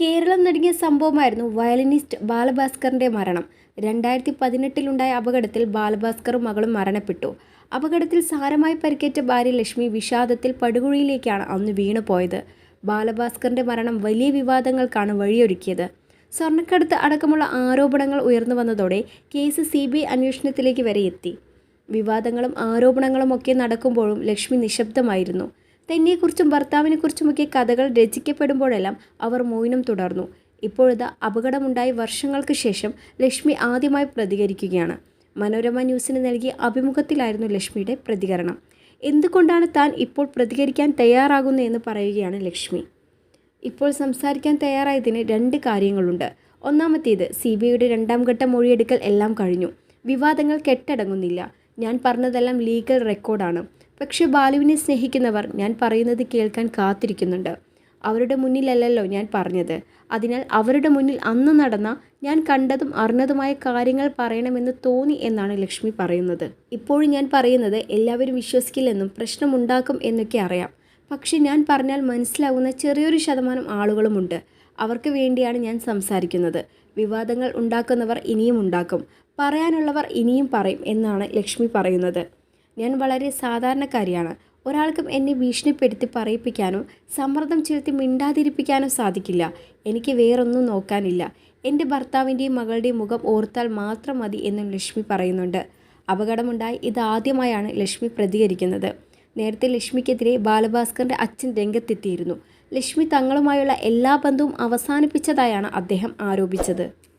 കേരളം നടുങ്ങിയ സംഭവമായിരുന്നു വയലിനിസ്റ്റ് ബാലഭാസ്കറിന്റെ മരണം. രണ്ടായിരത്തി പതിനെട്ടിലുണ്ടായ അപകടത്തിൽ ബാലഭാസ്കറും മകളും മരണപ്പെട്ടു. അപകടത്തിൽ സാരമായി പരിക്കേറ്റ ഭാര്യ ലക്ഷ്മി വിഷാദത്തിൽ പടുകുഴിയിലേക്കാണ് അന്ന് വീണുപോയത്. ബാലഭാസ്കറിന്റെ മരണം വലിയ വിവാദങ്ങൾക്കാണ് വഴിയൊരുക്കിയത്. സ്വർണക്കടത്ത് അടക്കമുള്ള ആരോപണങ്ങൾ ഉയർന്നു വന്നതോടെ കേസ് സി ബി ഐ അന്വേഷണത്തിലേക്ക് വരെ എത്തി. വിവാദങ്ങളും ആരോപണങ്ങളും ഒക്കെ നടക്കുമ്പോഴും ലക്ഷ്മി നിശബ്ദമായിരുന്നു. തന്നെക്കുറിച്ചും ഭർത്താവിനെക്കുറിച്ചുമൊക്കെ കഥകൾ രചിക്കപ്പെടുമ്പോഴെല്ലാം അവർ മൗനം തുടർന്നു. ഇപ്പോഴത്തെ അപകടമുണ്ടായി വർഷങ്ങൾക്ക് ശേഷം ലക്ഷ്മി ആദ്യമായി പ്രതികരിക്കുകയാണ്. മനോരമ ന്യൂസിന് നൽകിയ അഭിമുഖത്തിലായിരുന്നു ലക്ഷ്മിയുടെ പ്രതികരണം. എന്തുകൊണ്ടാണ് താൻ ഇപ്പോൾ പ്രതികരിക്കാൻ തയ്യാറാകുന്നത് എന്ന് പറയുകയാണ് ലക്ഷ്മി. ഇപ്പോൾ സംസാരിക്കാൻ തയ്യാറായതിന് രണ്ട് കാര്യങ്ങളുണ്ട്. ഒന്നാമത്തേത് സി ബി ഐയുടെ രണ്ടാം ഘട്ട മൊഴിയെടുക്കൽ എല്ലാം കഴിഞ്ഞു. വിവാദങ്ങൾ കെട്ടടങ്ങുന്നില്ല. ഞാൻ പറഞ്ഞതെല്ലാം ലീഗൽ റെക്കോർഡാണ്. പക്ഷേ ബാലുവിനെ സ്നേഹിക്കുന്നവർ ഞാൻ പറയുന്നത് കേൾക്കാൻ കാത്തിരിക്കുന്നുണ്ട്. അവരുടെ മുന്നിലല്ലല്ലോ ഞാൻ പറഞ്ഞത്. അതിനാൽ അവരുടെ മുന്നിൽ അന്ന് നടന്ന ഞാൻ കണ്ടതും അറിഞ്ഞതുമായ കാര്യങ്ങൾ പറയണമെന്ന് തോന്നി എന്നാണ് ലക്ഷ്മി പറയുന്നത്. ഇപ്പോഴും ഞാൻ പറയുന്നത് എല്ലാവരും വിശ്വസിക്കില്ലെന്നും പ്രശ്നമുണ്ടാക്കും എന്നൊക്കെ അറിയാം. പക്ഷെ ഞാൻ പറഞ്ഞാൽ മനസ്സിലാകുന്ന ചെറിയൊരു ശതമാനം ആളുകളുമുണ്ട്. അവർക്ക് വേണ്ടിയാണ് ഞാൻ സംസാരിക്കുന്നത്. വിവാദങ്ങൾ ഉണ്ടാക്കുന്നവർ ഇനിയും ഉണ്ടാക്കും. പറയാനുള്ളവർ ഇനിയും പറയും എന്നാണ് ലക്ഷ്മി പറയുന്നത്. ഞാൻ വളരെ സാധാരണക്കാരിയാണ്. ഒരാൾക്കും എന്നെ ഭീഷണിപ്പെടുത്തി പറയിപ്പിക്കാനോ സമ്മർദ്ദം ചെലുത്തി മിണ്ടാതിരിപ്പിക്കാനോ സാധിക്കില്ല. എനിക്ക് വേറൊന്നും നോക്കാനില്ല. എന്റെ ഭർത്താവിന്റെയും മകളുടെയും മുഖം ഓർത്താൽ മാത്രം മതി എന്നും ലക്ഷ്മി പറയുന്നുണ്ട്. അപകടമുണ്ടായി. ഇതാദ്യമായാണ് ലക്ഷ്മി പ്രതികരിക്കുന്നത്. നേരത്തെ ലക്ഷ്മിക്കെതിരെ ബാലഭാസ്കറിന്റെ അച്ഛൻ രംഗത്തെത്തിയിരുന്നു. ലക്ഷ്മി തങ്ങളുമായുള്ള എല്ലാ ബന്ധവും അവസാനിപ്പിച്ചതായാണ് അദ്ദേഹം ആരോപിച്ചത്.